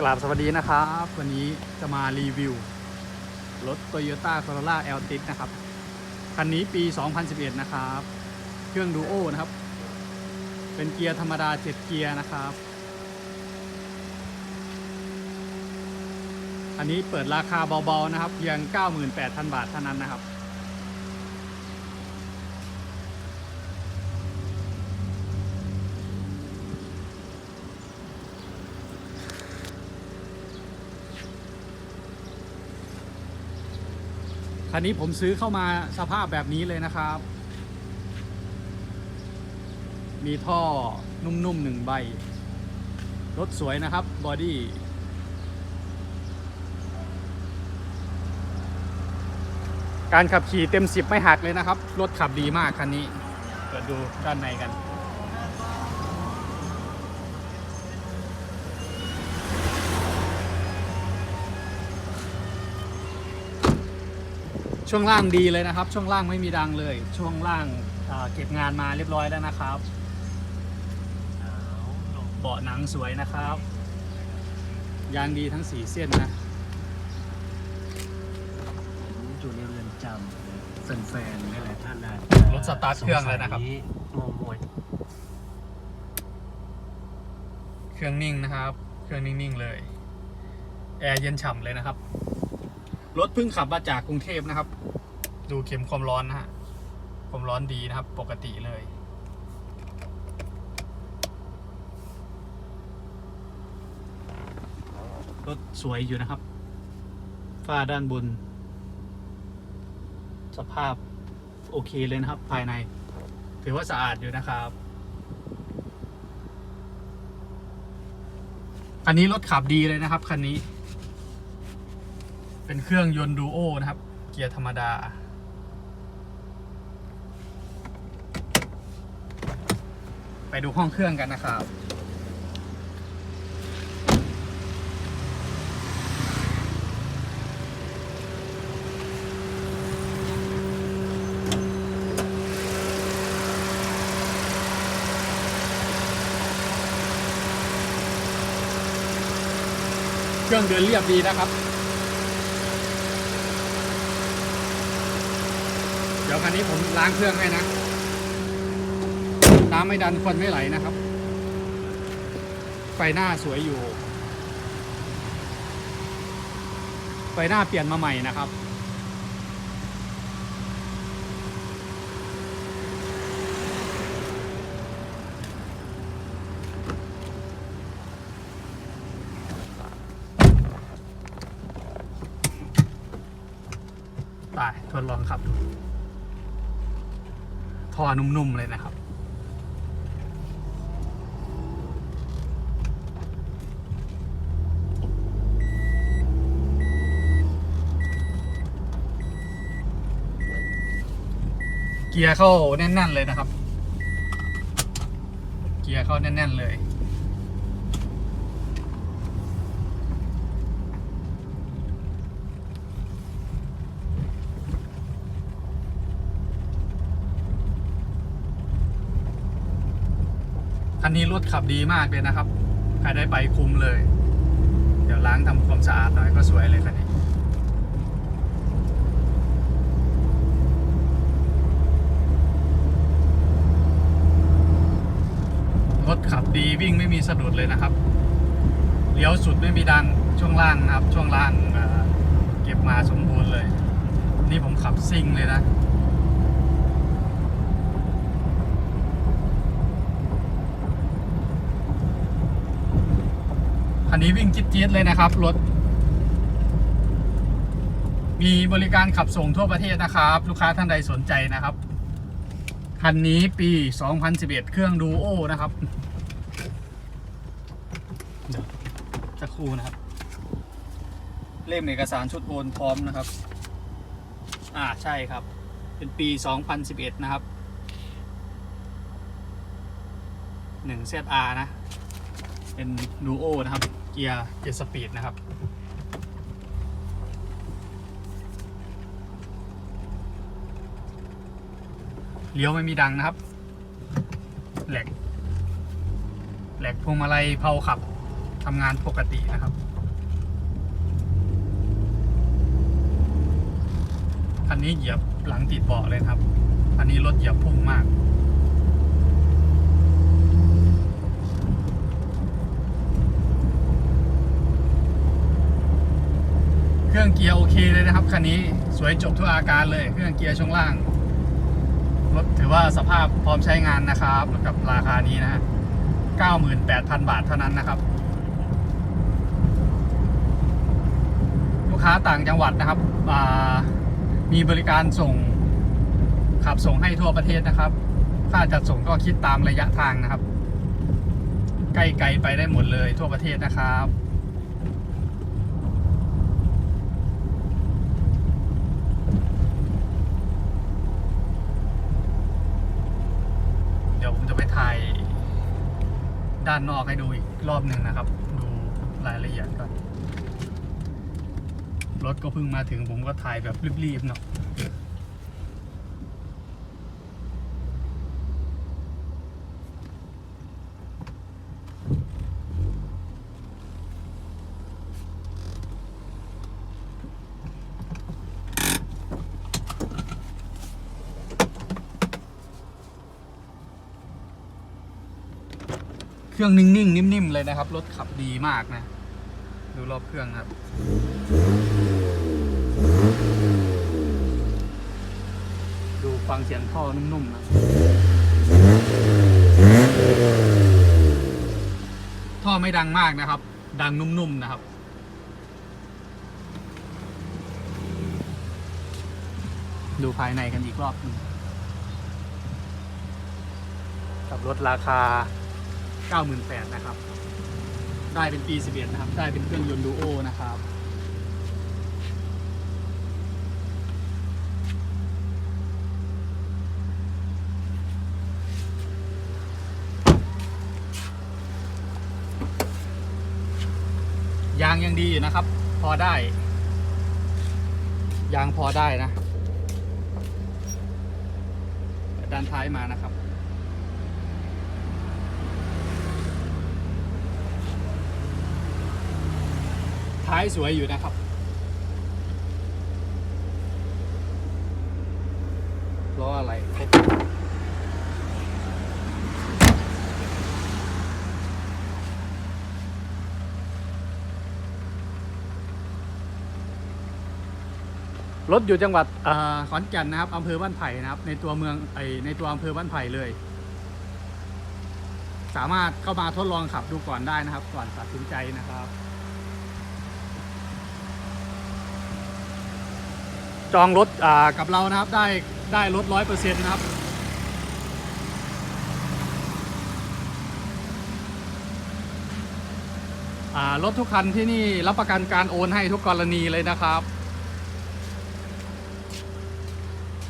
กราบสวัสดีนะครับ วันนี้จะมารีวิว รถ Toyota Corolla l t i s นะครับ คันนี้ปี 2011 นะครับ เครื่องดูโอนะครับ เป็นเกียร์ธรรมดา 7 เกียร์นะครับ อันนี้เปิดราคาเบาๆนะครับ เพียง 98,000 บาทเท่านั้นนะครับ คันนี้ผมซื้อเข้ามาสภาพแบบนี้เลยนะครับ มีท่อนุ่มๆหนึ่งใบ รถสวยนะครับ บอดี้การขับขี่เต็ม10ไม่หักเลยนะครับ รถขับดีมากคันนี้ เปิดดูด้านในกัน ช่วงล่างดีเลยนะครับ ช่วงล่างไม่มีดังเลย ช่วงล่างอ่าเก็บงานมาเรียบร้อยแล้วนะครับเบาะหนังสวยนะครับ ยางดีทั้งสีเส้นนะอยู่ในเรือนจำแฟนๆนี่แหละท่านนะรถสตาร์ทเครื่องเลยนะครับโมโมยเครื่องนิ่งนะครับ เครื่องนิ่งๆเลย แอร์เย็นฉ่ำเลยนะครับ รถเพิ่งขับมาจากกรุงเทพนะครับ ดูเข็มความร้อนนะฮะความร้อนดีนะครับ ปกติเลย รถสวยอยู่นะครับ ฝ้าด้านบน สภาพโอเคเลยนะครับ ภายใน ถือว่าสะอาดอยู่นะครับคันนี้รถขับดีเลยนะครับคันนี้ เป็นเครื่องยนต์ดูโอนะครับ เกียร์ธรรมดา ไปดูห้องเครื่องกันนะครับเครื่องเดินเรียบดีนะครับ เดี๋ยวคันนี้ผมล้างเครื่องให้นะ น้ำไม่ดันควันไม่ไหลนะครับ ไฟหน้าสวยอยู่ ไฟหน้าเปลี่ยนมาใหม่นะครับตายทดลองขับดู คอนุ่มๆเลยนะครับ เกียร์เข้าแน่นๆเลยนะครับ เกียร์เข้าแน่นๆเลย คันนี้รถขับดีมากเลยนะครับ ใครได้ไปคุ้มเลย เดี๋ยวล้างทำความสะอาดหน่อยก็สวยเลยคันนี้รถขับดีวิ่งไม่มีสะดุดเลยนะครับ เลี้ยวสุดไม่มีดังช่วงล่างนะครับ ช่วงล่างเอ่อเก็บมาสมบูรณ์เลย นี่ผมขับซิ่งเลยนะ คันนี้วิ่งจี๊ดๆเลยนะครับรถ มีบริการขับส่งทั่วประเทศนะครับ ลูกค้าท่านใดสนใจนะครับ คันนี้ปี 2011 เครื่องดูโอนะครับสักครู่นะครับ เล่มเอกสารชุดโอนพร้อมนะครับ อ่าใช่ครับ เป็นปี 2011 นะครับ1 ZR นะ เป็นดูโอนะครับ เกียร์เจ็ดสปีดนะครับ เลี้ยวไม่มีดังนะครับ แหลก แหลกพวงมาลัยเพาขับทำงานปกตินะครับ คันนี้เหยียบหลังติดเบาะเลยครับ อันนี้รถเหยียบพุ่งมาก รื่องเกียร์โอเคเลยนะครับคันนี้สวยจบทุกอาการเลย เครื่องเกียร์ช่วงล่างรถถือว่าสภาพพร้อมใช้งานนะครับกับราคานี้นะฮะ98,000 บาทเท่านั้นนะครับ ลูกค้าต่างจังหวัดนะครับมีบริการส่งขับส่งให้ทั่วประเทศนะครับ ค่าจัดส่งก็คิดตามระยะทางนะครับ ใกล้ไกลไปได้หมดเลยทั่วประเทศนะครับ เดี๋ยวผมจะไปถ่าย ด้านนอกให้ดูอีกรอบหนึ่งนะครับ ดูรายละเอียดก่อนรถก็เพิ่งมาถึงผมก็ถ่ายแบบรีบๆเนาะ เครื่องนิ่งๆ นิ่มๆ เลยนะครับ รถขับดีมากนะ ดูรอบเครื่องครับ ดูฟังเสียงท่อนุ่มๆนะท่อไม่ดังมากนะครับ ดังนุ่มๆ นะครับดูภายในกันอีกรอบหนึงกับรถราคา 98,000นะครับ ได้เป็นปี 11 นะครับ ได้เป็นเครื่องยนต์ดูโอนะครับยางยังดีอยู่นะครับ พอได้ ยางพอได้นะด้านท้ายมานะครับ ท้ายสวยอยู่นะครับ ล้ออะไรรถอยู่จังหวัดขอนแก่นนะครับอำเภอบ้านไผ่นะครับ ในตัวเมืองไอในตัวอำเภอบ้านไผ่เลย สามารถเข้ามาทดลองขับดูก่อนได้นะครับ ก่อนตัดสินใจนะครับ จองรถกับเรานะครับได้ได้รถร้อยเปอร์เซ็นต์นะครับรถทุกคันที่นี่รับประกันการโอนให้ทุกกรณีเลยนะครับ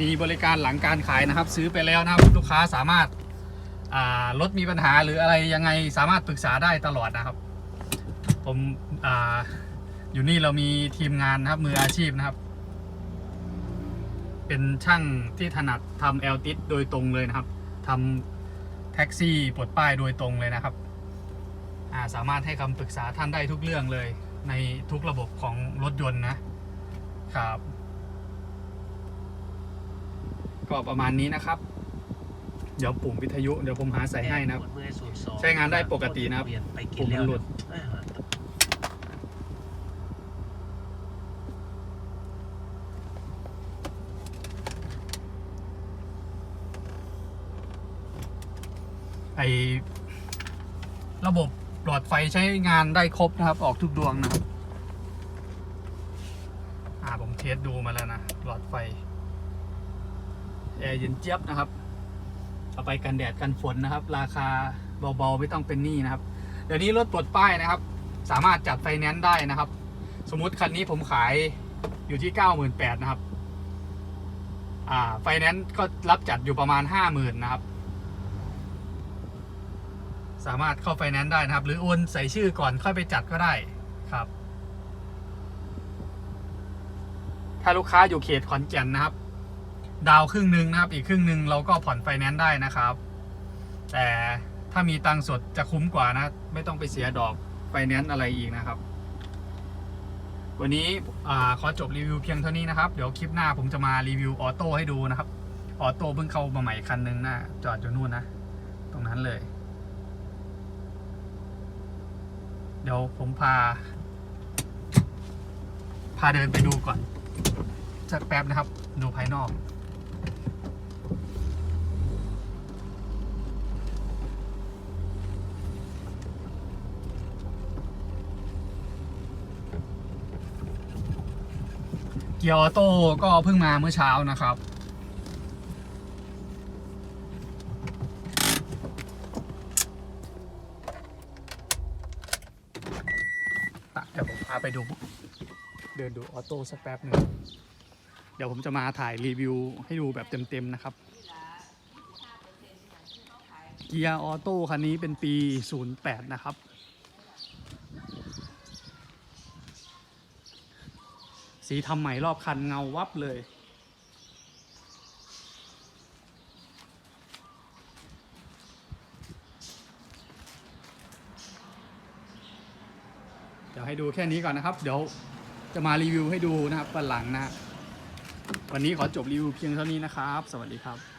มีบริการหลังการขายนะครับ ซื้อไปแล้วนะครับลูกค้าสามารถรถมีปัญหาหรืออะไรยังไงสามารถปรึกษาได้ตลอดนะครับ ผมออยู่นี่เรามีทีมงานนะครับมืออาชีพนะครับ เป็นช่างที่ถนัดทำแอลติสโดยตรงเลยนะครับทำแท็กซี่ปลดป้ายโดยตรงเลยนะครับอ่าสามารถให้คำปรึกษาท่านได้ทุกเรื่องเลยในทุกระบบของรถยนต์นะครับ ก็ประมาณนี้นะครับ เดี๋ยวปุ่มวิทยุเดี๋ยวผมหาใส่ให้นะครับ ใช้งานได้ปกตินะครับไปกิปุ่นมแล้มัวนหลุด เออ ไอ ระบบหลอดไฟใช้งานได้ครบนะครับ ออกทุกดวงนะครับอ่าผมเทสดูมาแล้วนะ หลอดไฟแอร์เย็นเจี๊ยบนะครับเอาไปกันแดดกันฝนนะครับ ราคาเบาๆไม่ต้องเป็นหนี้นะครับ เดี๋ยวนี้รถปลดป้ายนะครับ สามารถจัดไฟแนนซ์ได้นะครับ สมมุติคันนี้ผมขายอยู่ที่ 98,000นะครับ อ่า ไฟแนนซ์ก็รับจัดอยู่ประมาณ 50,000นะครับ สามารถเข้าไฟแนนซ์ได้นะครับ หรือโอนใส่ชื่อก่อนค่อยไปจัดก็ได้ครับ ถ้าลูกค้าอยู่เขตขอนแก่นนะครับ ดาวครึ่งหนึ่งนะครับ อีกครึ่งหนึ่งเราก็ผ่อนไฟแนนซ์ได้นะครับ แต่ถ้ามีตังสดจะคุ้มกว่านะ ไม่ต้องไปเสียดอกไฟแนนซ์อะไรอีกนะครับ วันนี้อขอจบรีวิวเพียงเท่านี้นะครับ เดี๋ยวคลิปหน้าผมจะมารีวิวออโต้ให้ดูนะครับออโต้เพิ่งเข้ามาใหม่คันหนึงนะจอดอยู่นู่นนะ ตรงนั้นเลย เดี๋ยวผมพา พาเดินไปดูก่อนสักแป๊บนะครับ ดูภายนอก เกียร์ออโต้ก็เพิ่งมาเมื่อเช้านะครับ เดี๋ยวผมพาไปดู เดินดูออโต้สักแป๊บหนึ่งเดี๋ยวผมจะมาถ่ายรีวิวให้ดูแบบเต็มๆนะครับ เกียร์ออโต้คันนี้เป็นปี 08 นะครับ สีทำใหม่รอบคันเงาวับเลย เดี๋ยว ให้ดูแค่นี้ก่อนนะครับ เดี๋ยวจะมารีวิวให้ดูนะครับวันหลังนะ วันนี้ขอจบรีวิวเพียงเท่านี้นะครับ สวัสดีครับ